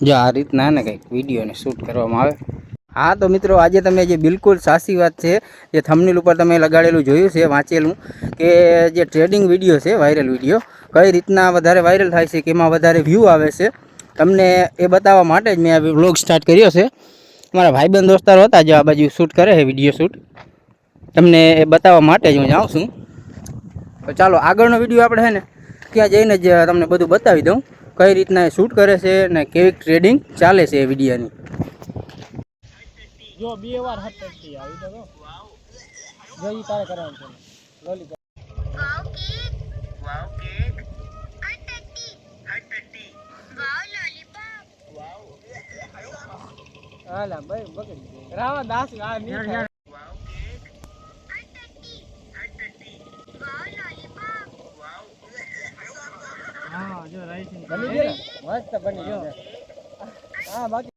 જો આ રીતના ને કંઈક વિડીયોને શૂટ કરવામાં આવે. હા, તો મિત્રો, આજે તમે જે બિલકુલ સાચી વાત છે, જે થમનીલ ઉપર તમે લગાડેલું જોયું છે, વાંચેલું, કે જે ટ્રેડિંગ વીડિયો છે વાયરલ વીડિયો કઈ રીતના વધારે વાયરલ થાય છે કે એમાં વધારે વ્યૂ આવે છે, તમને એ બતાવવા માટે જ મેં આ વ્લોગ સ્ટાર્ટ કર્યો છે. મારા ભાઈબંધ દોસ્તારો હતા, જે આ બાજુ શૂટ કરે છે વીડિયો શૂટ તમને એ બતાવવા માટે જ હું જાઉં છું. તો ચાલો, આગળનો વીડિયો આપણે છે ને, ત્યાં જઈને જ તમને બધું બતાવી દઉં. કઈ રીતના એ શૂટ કરે છે ને કેવી ટ્રેડિંગ ચાલે છે એ વિડીયાની? જો બે વાર હાથ ટચતી આવી તો જો. ઈ તારે કરવાનું છે. લોલી હાલા, ભાઈ બગડી રાવા દાસ, આ નહીં જો રાઈસિંગ બની ગયો? મસ્ત બની ગયો. હા બાકી